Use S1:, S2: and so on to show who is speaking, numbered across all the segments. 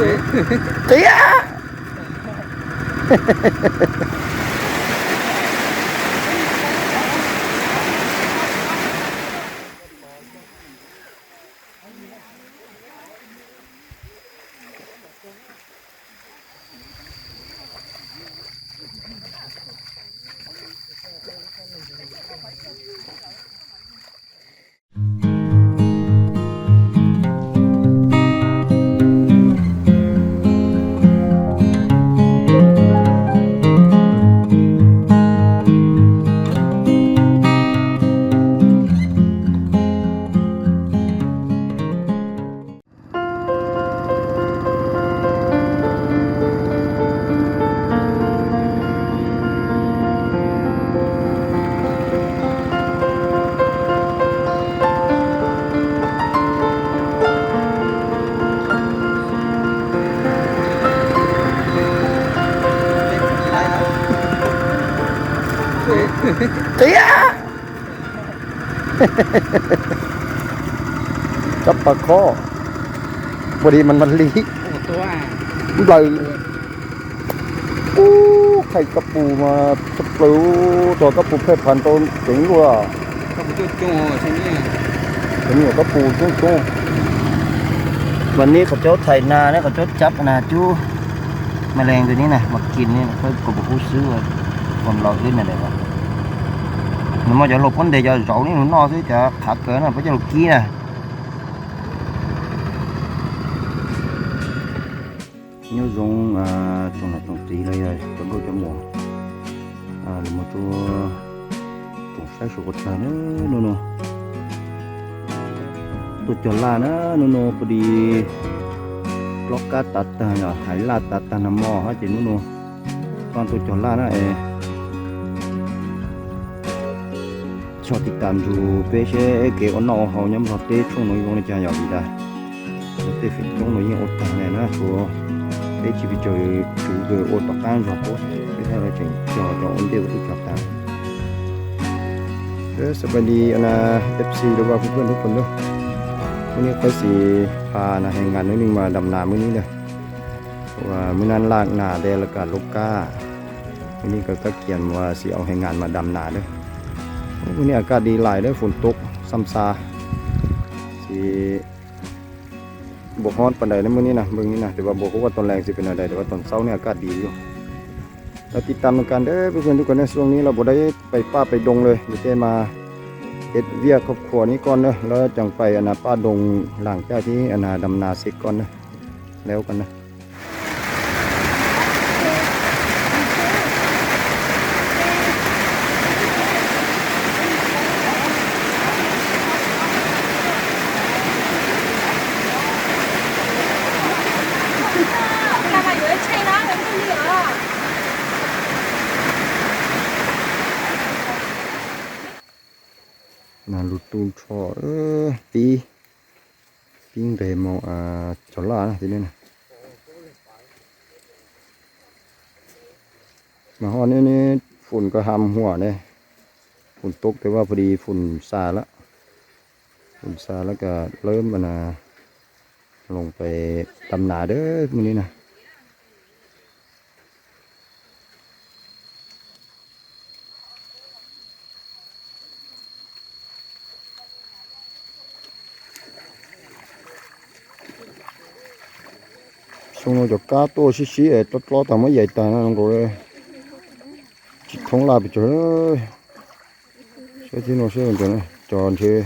S1: Kuya! จับปลาข้อพอดีมันมันลี
S2: โอ้ตัว
S1: เลยอู้ไข่กระปูมาสปลูตัวกระปูเพศพันธุ์ตัวเจ๋งด้วย
S2: เขาไปจุดโจ้ใช่ไหม
S1: อันนี้กระปูจุ้งจุ้งวันนี้เขาเจ้าไถนาเนี่ยเขาเจ้าจับนาจูแมลงตัวนี้นะมากินนี่เขาก็บอกผู้ซื้อว่าคนเราซื้อไม่ได้วะ nó mà giờ lục vấn đề giờ rậu này nó no thế chả thả cỡ nào phải cho lục kia nè. Nhớ dùng à trong này trồng tí này rồi trồng đôi cho mùa. À là một chỗ trồng sai số cột trời nữa nó nó tôi cho là nó nó nó có đi lóc cá tạt tạt nhỏ hải la tạt tạt nằm mò hết chị nó nó còn tôi cho la nữa cho thì tạm dù bé sẽ kể ổn nọ hầu nhắm vào tê trong nội dung này chả nhỏ gì đã tê phải trong nội dung ổn tàng này nó số tê chỉ bị trời chủ về ổn bạc tan rồi có cái theo là chỉnh cho cho ổn đều tích hợp tàng thế sẽ bên đi là fc đâu vào cũng vẫn lúc còn nữa mới có cái gì là hàng ngàn nữa nhưng mà đầm nà mới như này và mới ăn lạc nà đây là cả lúc ca mới như cái các kiện mà sẽ ở hàng ngàn mà đầm nà đấy วันนี้อากาแดแล้วก็ลูกก้ายเอาแห่งงานมาดำนาด้วยวันนี้อากาศดีหลายเด้อฝนตกซ้ำซาสิบกฮอดปานใดนมื้อนี้นะเบิ่งนี่นะแต่ว่าบ่ฮู้ว่าตอนแรงสิเป็นอะไรแต่ว่าตอนเช้าเนี่ยอากาศดีอยู่แล้วติดตามกันเด้อเพื่อนทุกคนในช่วงนี้เราบ่ได้ไปป่าไปดงเลยมีแต่มาเฮ็ดเวียกครอบครัวนี้ก่อนเด้อแล้วจังไปอนาป่าดงหลังจากที่อนาดำนาเสร็จก่อนนะแล้วกันนะ ปิ้งเรมอ่าจอลานะทีนี้นะมาฮอนี่นี่ฝุ่นก็หำหัวเนี่ยฝุ่นตกแต่ว่าพอดีฝุ่นซาละฝุ่นซาแล้วก็เริ่มมันลงไปตำนาเด้อมือนี้นะ xong nó cho cá to xí xí ấy tốt lót tao mới dậy tao nó rồi chỉ không làm bị chỗ sẽ chỉ nó sẽ còn chỗ này. Tròn chứ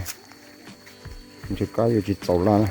S1: chứ cá gì chỉ tàu la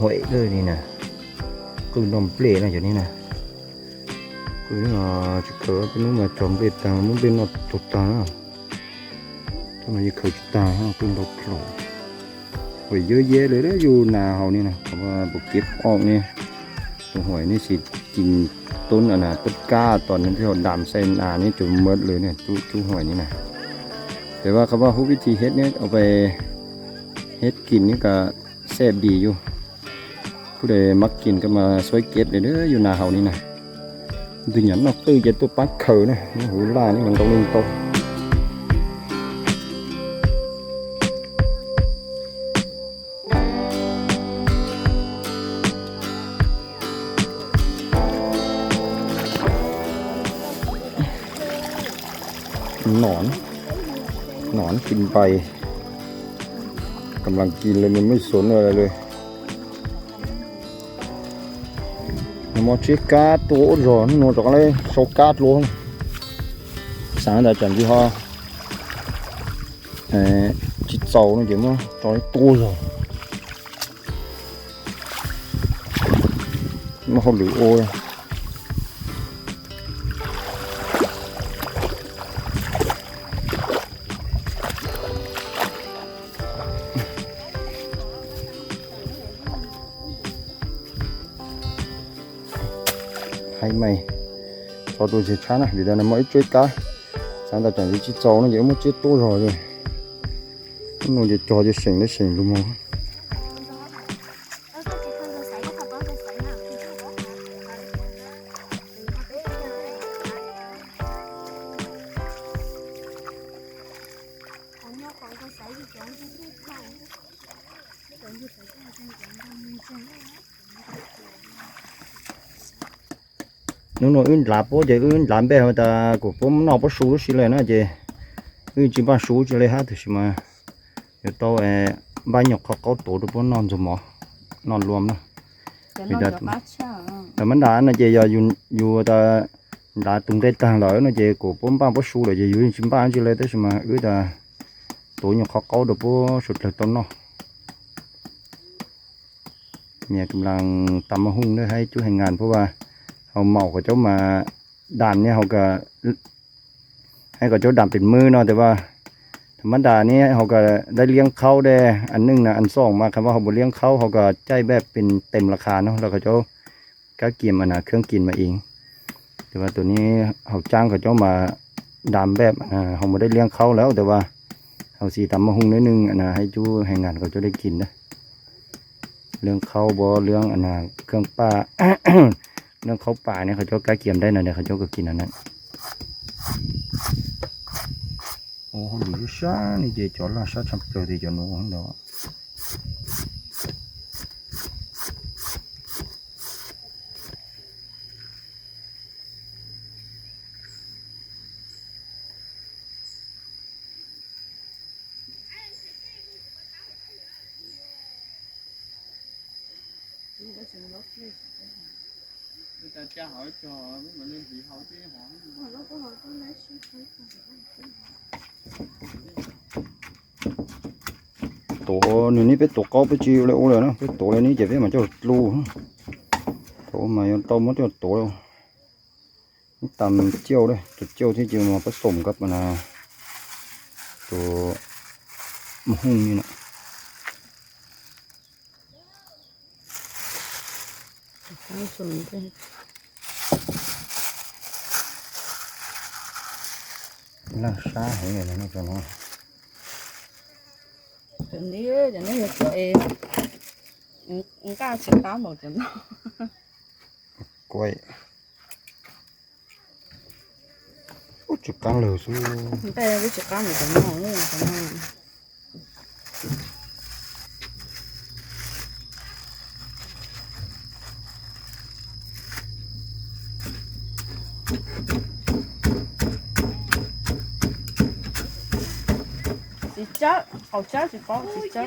S1: หอยเลยนี่นะคือนมเปรี้ยนะอย่างนี้นะคือนี่อะจะเกิดเป็นมมาจอมเบ็ดตามันเป็นนอตกตาทำไมจะเกิดตาฮะเป็นดอกโผล่หอยเยอะแยะเลยนะอยู่นาเฮานี่นะเพราะว่าบกเก็บออกนี่ตัวหอยนี่สิกินต้นอะนะต้นกล้าตอนนั้นที่เราดำใส่นานี่จนหมมดเลยเนี่ยจู้จู้หอยนี่นะแต่ว่าคำว่าฮุวิธีเฮ็ดเนี่ยเอาไปเฮ็ดกินนี่ก็แซ่บดีอยู่ ผู้ใดมักกินก็มาช่วยเก็ดเลยเด้ออยู่นาเฮานี่นะดูหยันนอกตื้อเจ็ดตัวปักเขอนะนี่หูล่านี่มันต้องลงโตหนอน หนอนกินไปกำลังกินเลยมันไม่สนอะไรเลย một chiếc cát tố rồi, nó rõ lên số cát luôn. Sáng đã chuẩn bị ho. Chỉ sầu nó chỉ nó trói to rồi. Nó không lửa ôi. cho tôi chỉ chán này, vì đây là mỗi chơi cá sáng ta chẳng gì chỉ trâu nó nhiều một chiếc tô rồi rồi nó chỉ cho cho sình nó sình luôn mà. nó nó in lá bố chơi in làm bé hơn ta của bố nó bố số xí lên nó chơi in chỉ bán số chơi hát thì mà. Giờ tao à, eh bán nhọc khóc có tổ được bố non rồi mà. Non luôn đó.
S3: Vì đó
S1: là mình đã nó chơi giờ dùng dùng ta đã tung đây tăng lỡ nó chơi của bố bán bố số rồi chơi dùng chỉ bán chơi lên tới mà. Cứ ta tổ nhọc khóc có được bố sụt lại tao nó. Mẹ cầm làng tầm hung nữa hay chú hành ngàn phố bà? เขาเหมากับเจ้ามาด่านเนี่ยเขาก็ ให้กับเจ้าด่านเป็นมือเนาะแต่ว่า ธรรมดาเนี่เขาก็ได้เลี้ยงเขาได้ อันหนึงนะอันสองมาคำว่าเขาบ่เลี้ยงเขาเขาก็ใจาแบบเป็นเต็มราคาเนาะแล้วก็เจ้าก็เกียมอันนะเครื่องกินมาเอง แต่ว่าตัวนี้เขาจ้างเขาเจ้ามาดามแบบอ่าเขาไม่ได้เลี้ยงเขาแล้ว แต่ว่าเขาสีตำมะฮุงนิดนึงอันนะให้จู้ให้งานเขาเจะได้กินนะเรื่องเขาบ่เรื่องอันนะเครื่องป้า เรื่องเขาป่าเนี่ยเขาเจ้ากล้าเกี่ยมได้นะเนี่ยเขาเจ้าก็กินอันนั้นโอ้โหหรือซ่านี่เจจอละซ่าชับเปลือกที่จะนู้นเนาะ ตัวนี่นี่เป็นตัวเก้าไปจิวเลยโอ้เลยนะเป็นตัวเลยนี่จะเป็นมันเจ้าลูตัวมายันโตมันเจ้าตัวแล้วนี่ตำเจียวเลยจุดเจียวที่จะมาผสมกับมันนะตัวมะฮุ่งนี่นะ
S3: Cái sườn thế.
S1: น่าช้าเห็นไงนะจ๊ะเนาะ
S3: chuẩn đi chuẩn đi được rồi chúng ta sẽ táo một
S1: chuẩn quay út chụp căng lửa xuống
S3: chúng ta với chụp căng một chuẩn nó luôn chuẩn nó Chao. เอาจ๊ะสิป๊อกสิจ๊ะ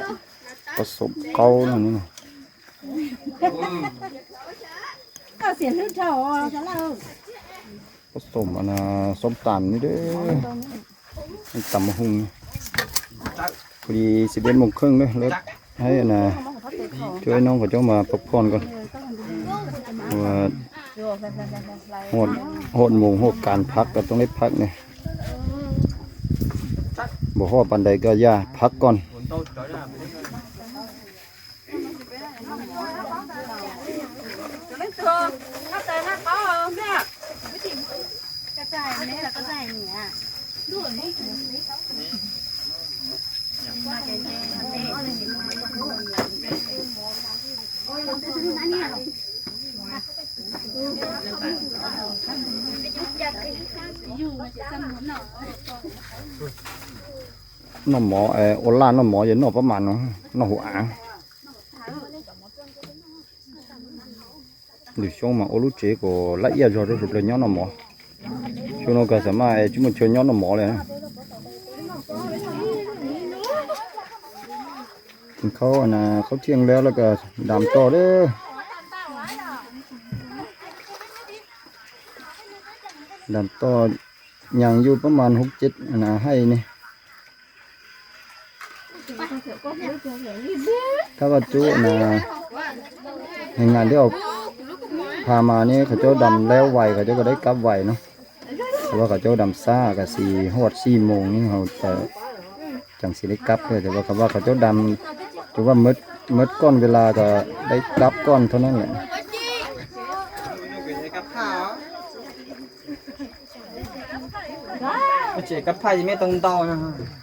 S1: ผสมเก้าแล้วนี่นะ
S3: ก็เสียงที่เจ้าอะฉันเล่า
S1: ผสมอันน่ะส้มตำนี่เด้อนี่ตำมะฮุ่งนี่พอดีสิบเอ็ดโมงครึ่งเลยเลิกให้อันน่ะช่วยน้องเขาเจ้ามาพักผ่อนก่อนเพราะว่า
S3: ดูแฟนๆๆๆ
S1: โหดโหดโมงโหดการพักก็ต้องได้พักเนี่ย บ่ฮอดปันใดก็อย่าพักก่อน
S2: cuốn tôi tới là mình
S3: Lấy thường, nó tên nó có không nè?
S4: กระจายนี่แล้วก็จ่ายเนาเจ๊เจ๊เจ๊
S1: nó mỏ ờ, ô lan nó mỏ vậy nóประมาณnó nó hủ ảng được xong mà ô lúc chế của lại giờ rồi rồi lên nhau nó mỏ cho nó cả sao mà chúng mình chơi nhau nó mỏ nàyเขาอ่ะนะเขาเที่ยงแล้วแล้วก็ดำต่อเด้อดำต่อยังอยู่ประ ถ้าว่าจุนะแห่งงานที่เอาพามานี่เขาเจ้าดำแล้วไวเขาเจ้าก็ได้กลับไวเนาะแต่ว่าเขาเจ้าดำซ่ากับสี่หอดสี่โมงนี่เขาจะจังสิได้กลับเลยแต่ว่าเขาว่าเขาเจ้าดำถือว่ามืดมืดก้อนเวลาก็ได้กลับก้อนเท่านั้นแหละ
S2: chỉ cấp phải mấy tông to nha Dạ.
S1: chỉ nói về cũ ya tụ tọt cá này ở bên trong ta là u cũ ổn định có không ถ้ามาช่วงนั้นจะกูเขาเอาก้าอ่าคือมันโจเลยเลยจอดตันนุ่มหมองเลยเลยจอดตันหมอเลยจะ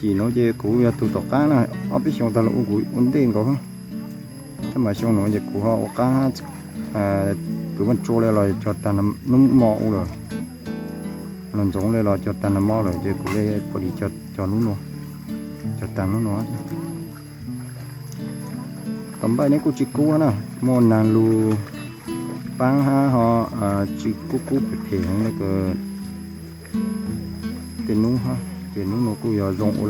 S1: chỉ nói về cũ à, tụ tập cá này ở bên xong ta là cũ ổn định có không? Thế mà xong nói về cũ họ cá à tụi vẫn trôi lên rồi cho ta nằm núng mọ rồi lần giống lên rồi cho ta nằm mọ rồi về cũ lên có đi cho cho nó nó cho ta nó nó còn bài này cũng chỉ cũ nữa môn nàn lu bang ha họ chỉ cũ cũ phải phải cái tên nó ha. ke nu no ku ya zong u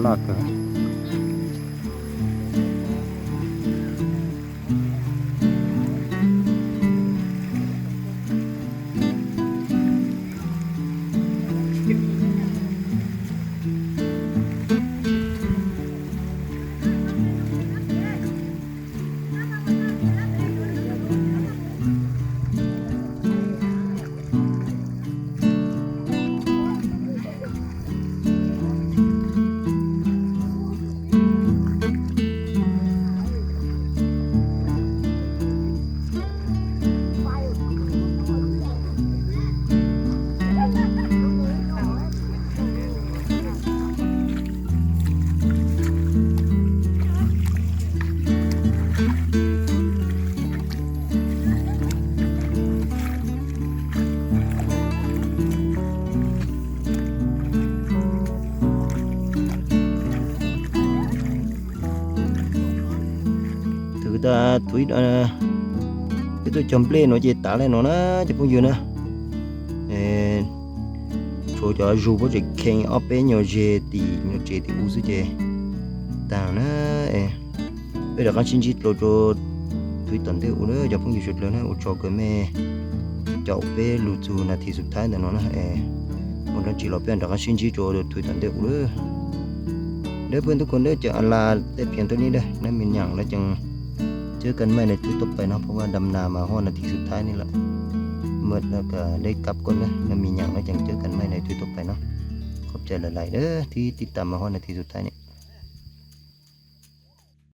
S1: là đó cái tôi chấm lên nó chỉ tả lên nó nó chỉ cũng vừa nữa cho cho dù có chỉ khen ở bên nhiều gì thì nhiều chế thì cũng dễ tao nó bây giờ các chính trị lo cho tụi tận thế uống nữa, giờ cũng nhiều chuyện lớn nữa. Cho cái mẹ cháu bé lụt dù là thì sụp thái là nó nó một lần chỉ lo bên đó các chính trị cho được tụi tận thế uống nữa. Để bên tôi còn để chờ là để phiền tôi đi đây. Nên mình nhận là chừng อัลลาแต่เพียงเท่านี้เด้อนั่นเป็นอย่างแล้วจังเจอกันไม่ในทุยต่อไปเนาะเพราะว่าดำนามาห้อนาทีสุดท้ายนี่แหละเมื่อแล้วก็ได้กลับก่อนนะนั่นมีอย่างไรจังเจอกันไม่ในทุยต่อไปเนาะขอบใจหลายๆเด้อที่ติดตามมาห้อนาทีสุดท้ายนี่